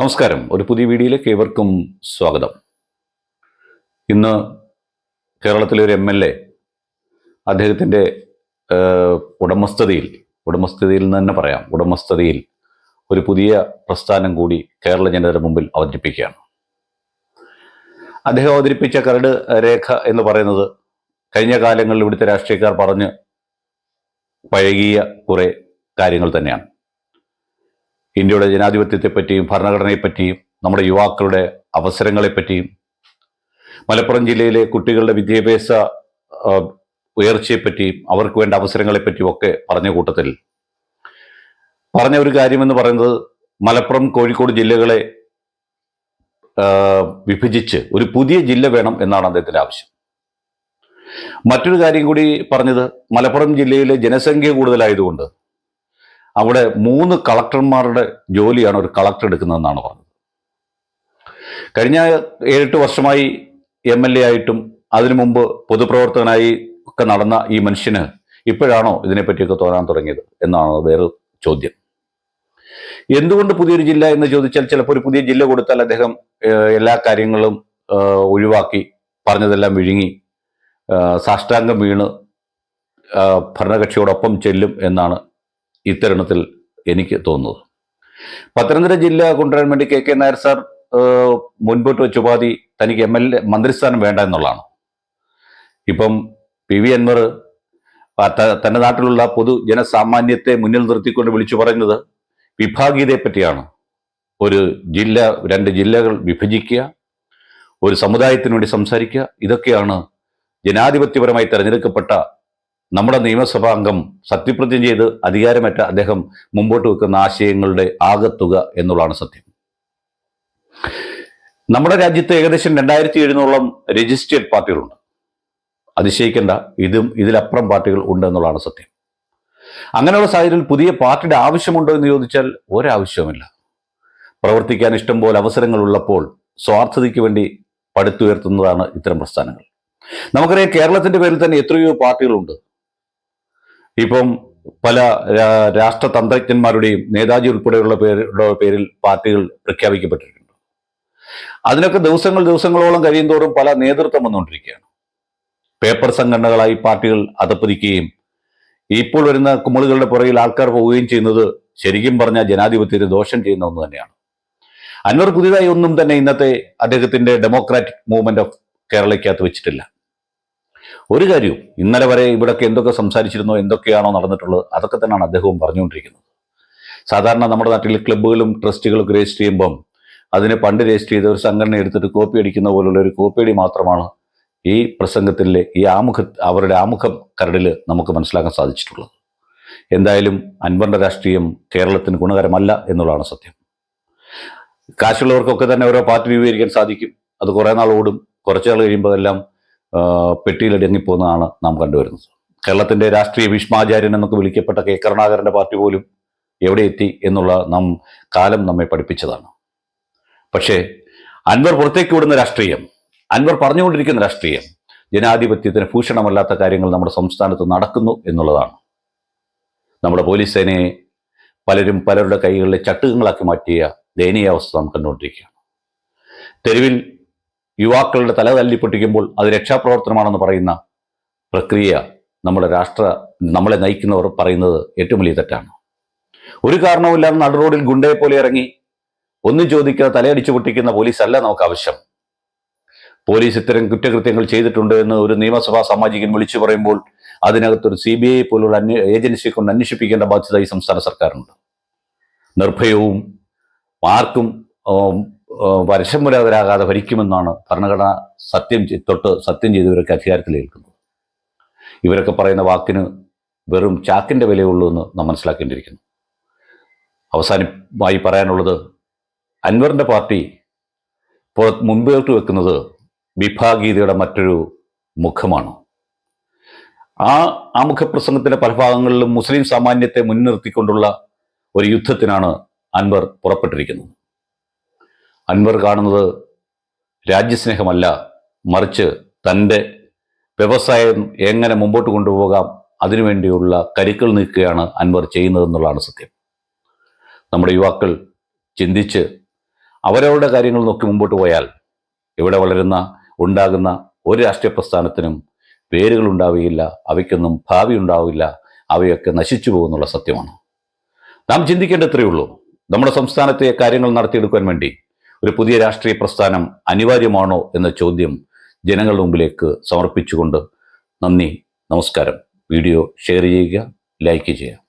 നമസ്കാരം. ഒരു പുതിയ വീഡിയോയിലേക്ക് ഏവർക്കും സ്വാഗതം. ഇന്ന് കേരളത്തിലെ ഒരു എം എൽ എ അദ്ദേഹത്തിന്റെ ഉടമസ്ഥതയിൽ ഉടമസ്ഥതയിൽ നിന്ന് തന്നെ പറയാം. ഉടമസ്ഥതയിൽ ഒരു പുതിയ പ്രസ്ഥാനം കൂടി കേരള ജനതയുടെ മുമ്പിൽ അവതരിപ്പിക്കുകയാണ്. അദ്ദേഹം അവതരിപ്പിച്ച കരട് രേഖ എന്ന് പറയുന്നത് കഴിഞ്ഞ കാലങ്ങളിൽ ഇവിടുത്തെ രാഷ്ട്രീയക്കാർ പറഞ്ഞ് പഴകിയ കുറേ കാര്യങ്ങൾ തന്നെയാണ്. ഇന്ത്യയുടെ ജനാധിപത്യത്തെപ്പറ്റിയും ഭരണഘടനയെപ്പറ്റിയും നമ്മുടെ യുവാക്കളുടെ അവസരങ്ങളെപ്പറ്റിയും മലപ്പുറം ജില്ലയിലെ കുട്ടികളുടെ വിദ്യാഭ്യാസ ഉയർച്ചയെപ്പറ്റിയും അവർക്ക് വേണ്ട അവസരങ്ങളെപ്പറ്റിയും ഒക്കെ പറഞ്ഞ കൂട്ടത്തിൽ. പറഞ്ഞ ഒരു കാര്യമെന്ന് പറയുന്നത് മലപ്പുറം കോഴിക്കോട് ജില്ലകളെ വിഭജിച്ച് ഒരു പുതിയ ജില്ല വേണം എന്നാണ് അദ്ദേഹത്തിന്റെ ആവശ്യം. മറ്റൊരു കാര്യം കൂടി പറഞ്ഞത് മലപ്പുറം ജില്ലയിലെ ജനസംഖ്യ കൂടുതലായതുകൊണ്ട് അവിടെ മൂന്ന് കളക്ടർമാരുടെ ജോലിയാണ് ഒരു കളക്ടർ എടുക്കുന്നതെന്നാണ് പറഞ്ഞത്. കഴിഞ്ഞ ഏഴെട്ട് വർഷമായി എം എൽ എ ആയിട്ടും അതിനു മുമ്പ് പൊതുപ്രവർത്തകനായി ഒക്കെ നടന്ന ഈ മനുഷ്യന് ഇപ്പോഴാണോ ഇതിനെപ്പറ്റിയൊക്കെ തോന്നാൻ തുടങ്ങിയത് എന്നാണ് വേറെ ചോദ്യം. എന്തുകൊണ്ട് പുതിയൊരു ജില്ല എന്ന് ചോദിച്ചാൽ ചിലപ്പോൾ ഒരു പുതിയ ജില്ല കൊടുത്താൽ അദ്ദേഹം എല്ലാ കാര്യങ്ങളും ഒഴിവാക്കി പറഞ്ഞതെല്ലാം വിഴുങ്ങി സാഷ്ടാംഗം വീണ് ഭരണകക്ഷിയോടൊപ്പം ചെല്ലും എന്നാണ് ഇത്തരുണത്തിൽ എനിക്ക് തോന്നുന്നത്. പത്തനംതിട്ട ജില്ല കൊണ്ടുവരാൻ വേണ്ടി കെ കെ നായർ സാർ മുൻപോട്ട് വെച്ച ഉപാധി തനിക്ക് എം എൽ എ മന്ത്രിസ്ഥാനം വേണ്ട എന്നുള്ളതാണ്. ഇപ്പം പി വി അൻവർ തന്റെ നാട്ടിലുള്ള പൊതു ജനസാമാന്യത്തെ മുന്നിൽ നിർത്തിക്കൊണ്ട് വിളിച്ചു പറയുന്നത് വിഭാഗീയതയെ പറ്റിയാണ്. ഒരു ജില്ല രണ്ട് ജില്ലകൾ വിഭജിക്കുക ഒരു സമുദായത്തിന് വേണ്ടി സംസാരിക്കുക ഇതൊക്കെയാണ് ജനാധിപത്യപരമായി തെരഞ്ഞെടുക്കപ്പെട്ട നമ്മുടെ നിയമസഭാ അംഗം സത്യപ്രതിജ്ഞ ചെയ്ത് അധികാരമേറ്റ അദ്ദേഹം മുമ്പോട്ട് വെക്കുന്ന ആശയങ്ങളുടെ ആകത്തുക എന്നുള്ളതാണ് സത്യം. നമ്മുടെ രാജ്യത്ത് ഏകദേശം രണ്ടായിരത്തി എഴുന്നൂറോളം രജിസ്റ്റേഡ് പാർട്ടികളുണ്ട്. അതിശയിക്കേണ്ട ഇതും ഇതിലപ്പുറം പാർട്ടികൾ ഉണ്ട് എന്നുള്ളതാണ് സത്യം. അങ്ങനെയുള്ള സാഹചര്യത്തിൽ പുതിയ പാർട്ടിയുടെ ആവശ്യമുണ്ടോ എന്ന് ചോദിച്ചാൽ ഒരാവശ്യവുമില്ല. പ്രവർത്തിക്കാൻ ഇഷ്ടം പോലെ അവസരങ്ങൾ ഉള്ളപ്പോൾ സ്വാർത്ഥതയ്ക്ക് വേണ്ടി പടുത്തുയർത്തുന്നതാണ് ഇത്തരം പ്രസ്ഥാനങ്ങൾ. നമുക്കറിയാം കേരളത്തിന്റെ പേരിൽ തന്നെ എത്രയോ പാർട്ടികളുണ്ട്. ഇപ്പം പല രാഷ്ട്രതന്ത്രജ്ഞന്മാരുടെയും നേതാജി ഉൾപ്പെടെയുള്ള പേരുടെ പേരിൽ പാർട്ടികൾ പ്രഖ്യാപിക്കപ്പെട്ടിട്ടുണ്ട്. അതിനൊക്കെ ദിവസങ്ങൾ ദിവസങ്ങളോളം കഴിയുന്തോറും പല നേതൃത്വം വന്നുകൊണ്ടിരിക്കുകയാണ്. പേപ്പർ സംഘടനകളായി പാർട്ടികൾ അതപ്പതിക്കുകയും ഇപ്പോൾ വരുന്ന കുമ്മളുകളുടെ പുറകിൽ ആൾക്കാർ പോവുകയും ചെയ്യുന്നത് ശരിക്കും പറഞ്ഞാൽ ജനാധിപത്യത്തിന് ദോഷം ചെയ്യുന്ന ഒന്ന് തന്നെയാണ്. അൻവർ പുതിയതായി ഒന്നും തന്നെ ഇന്നത്തെ അദ്ദേഹത്തിന്റെ ഡെമോക്രാറ്റിക് മൂവ്മെന്റ് ഓഫ് കേരളയ്ക്കകത്ത് വെച്ചിട്ടില്ല. ഒരു കാര്യവും ഇന്നലെ വരെ ഇവിടൊക്കെ എന്തൊക്കെ സംസാരിച്ചിരുന്നോ എന്തൊക്കെയാണോ നടന്നിട്ടുള്ളത് അതൊക്കെ തന്നെയാണ് അദ്ദേഹവും പറഞ്ഞുകൊണ്ടിരിക്കുന്നത്. സാധാരണ നമ്മുടെ നാട്ടിൽ ക്ലബ്ബുകളും ട്രസ്റ്റുകളൊക്കെ രജിസ്റ്റർ ചെയ്യുമ്പം അതിനെ പണ്ട് രജിസ്റ്റർ ചെയ്ത ഒരു സംഘടന എടുത്തിട്ട് കോപ്പി അടിക്കുന്ന പോലുള്ള ഒരു കോപ്പിയടി മാത്രമാണ് ഈ പ്രസംഗത്തിലെ ഈ ആമുഖ അവരുടെ ആമുഖം കരടിൽ നമുക്ക് മനസ്സിലാക്കാൻ സാധിച്ചിട്ടുള്ളത്. എന്തായാലും അൻപണ്ട രാഷ്ട്രീയം കേരളത്തിന് ഗുണകരമല്ല എന്നുള്ളതാണ് സത്യം. കാശുള്ളവർക്കൊക്കെ തന്നെ ഓരോ പാർട്ടി രൂപീകരിക്കാൻ സാധിക്കും. അത് കുറേ നാൾ ഓടും. നാൾ കഴിയുമ്പോൾ എല്ലാം പെട്ടിയിലടങ്ങിപ്പോകുന്നതാണ് നാം കണ്ടുവരുന്നത്. കേരളത്തിന്റെ രാഷ്ട്രീയ ഭീഷ്മാചാര്യൻ എന്നൊക്കെ വിളിക്കപ്പെട്ട കെ. കരുണാകരന്റെ പാർട്ടി പോലും എവിടെ എത്തി എന്നുള്ള നാം കാലം നമ്മെ പഠിപ്പിച്ചതാണ്. പക്ഷേ അൻവർ പുറത്തേക്ക് വിടുന്ന രാഷ്ട്രീയം അൻവർ പറഞ്ഞുകൊണ്ടിരിക്കുന്ന രാഷ്ട്രീയം ജനാധിപത്യത്തിന് ഭൂഷണമല്ലാത്ത കാര്യങ്ങൾ നമ്മുടെ സംസ്ഥാനത്ത് നടക്കുന്നു എന്നുള്ളതാണ്. നമ്മുടെ പോലീസ് സേനയെ പലരും പലരുടെ കൈകളിലെ ചട്ടുകങ്ങളാക്കി മാറ്റിയ ദയനീയാവസ്ഥ നാം കണ്ടുകൊണ്ടിരിക്കുകയാണ്. തെരുവിൽ യുവാക്കളുടെ തല തല്ലിപ്പൊട്ടിക്കുമ്പോൾ അത് രക്ഷാപ്രവർത്തനമാണെന്ന് പറയുന്ന പ്രക്രിയ നമ്മുടെ രാഷ്ട്ര നമ്മളെ നയിക്കുന്നവർ പറയുന്നത് ഏറ്റവും വലിയ തെറ്റാണ്. ഒരു കാരണവുമില്ലാതെ നടു റോഡിൽ ഗുണ്ടയെ പോലെ ഇറങ്ങി ഒന്നും ചോദിക്കാതെ തലയടിച്ചു പൊട്ടിക്കുന്ന പോലീസ് അല്ല നമുക്ക് ആവശ്യം പോലീസ് ഇത്തരം കുറ്റകൃത്യങ്ങൾ ചെയ്തിട്ടുണ്ട് എന്ന് ഒരു നിയമസഭാ സാമാജികൻ വിളിച്ചു പറയുമ്പോൾ അതിനകത്തൊരു സി ബി ഐ പോലുള്ള അന്വേ ഏജൻസിയെ കൊണ്ട് അന്വേഷിപ്പിക്കേണ്ട ബാധ്യത ഈ സംസ്ഥാന സർക്കാരുണ്ട് നിർഭയവും ആർക്കും വരശമുരാതരാകാതെ ഭരിക്കുമെന്നാണ് ഭരണഘടന സത്യം തൊട്ട് സത്യം ചെയ്തവരൊക്കെ അധികാരത്തിൽ ഏൽക്കുന്നത്. ഇവരൊക്കെ പറയുന്ന വാക്കിന് വെറും ചാക്കിന്റെ വിലയുള്ളൂ എന്ന് നാം മനസ്സിലാക്കേണ്ടിയിരിക്കുന്നു. അവസാനമായി പറയാനുള്ളത് അൻവറിന്റെ പാർട്ടി ഇപ്പോൾ മുൻപോട്ട് വെക്കുന്നത് വിഭാഗീയതയുടെ മറ്റൊരു മുഖമാണ്. ആ ആ മുഖപ്രസംഗത്തിന്റെ പല ഭാഗങ്ങളിലും മുസ്ലിം സാമാന്യത്തെ മുൻനിർത്തിക്കൊണ്ടുള്ള ഒരു യുദ്ധത്തിനാണ് അൻവർ പുറപ്പെട്ടിരിക്കുന്നത്. അൻവർ കാണുന്നത് രാജ്യസ്നേഹമല്ല. മറിച്ച് തന്റെ വ്യവസായം എങ്ങനെ മുമ്പോട്ട് കൊണ്ടുപോകാം അതിനുവേണ്ടിയുള്ള കരുക്കൾ നീക്കുകയാണ് അൻവർ ചെയ്യുന്നതെന്നുള്ളതാണ് സത്യം. നമ്മുടെ യുവാക്കൾ ചിന്തിച്ച് അവരവരുടെ കാര്യങ്ങൾ നോക്കി മുമ്പോട്ട് പോയാൽ ഇവിടെ വളരുന്ന ഉണ്ടാകുന്ന ഒരു രാഷ്ട്രീയ പ്രസ്ഥാനത്തിനും വേരുകൾ ഉണ്ടാവുകയില്ല അവയ്ക്കൊന്നും ഭാവി ഉണ്ടാവില്ല അവയൊക്കെ നശിച്ചു പോകുന്നുള്ള സത്യമാണ്. നാം ചിന്തിക്കേണ്ടത്രയേ ഉള്ളൂ. നമ്മുടെ സംസ്ഥാനത്തെ കാര്യങ്ങൾ നടത്തിയെടുക്കാൻ വേണ്ടി ഒരു പുതിയ രാഷ്ട്രീയ പ്രസ്ഥാനം അനിവാര്യമാണോ എന്ന ചോദ്യം ജനങ്ങളുടെ മുമ്പിലേക്ക് സമർപ്പിച്ചുകൊണ്ട് നന്ദി നമസ്കാരം. വീഡിയോ ഷെയർ ചെയ്യുക ലൈക്ക് ചെയ്യുക.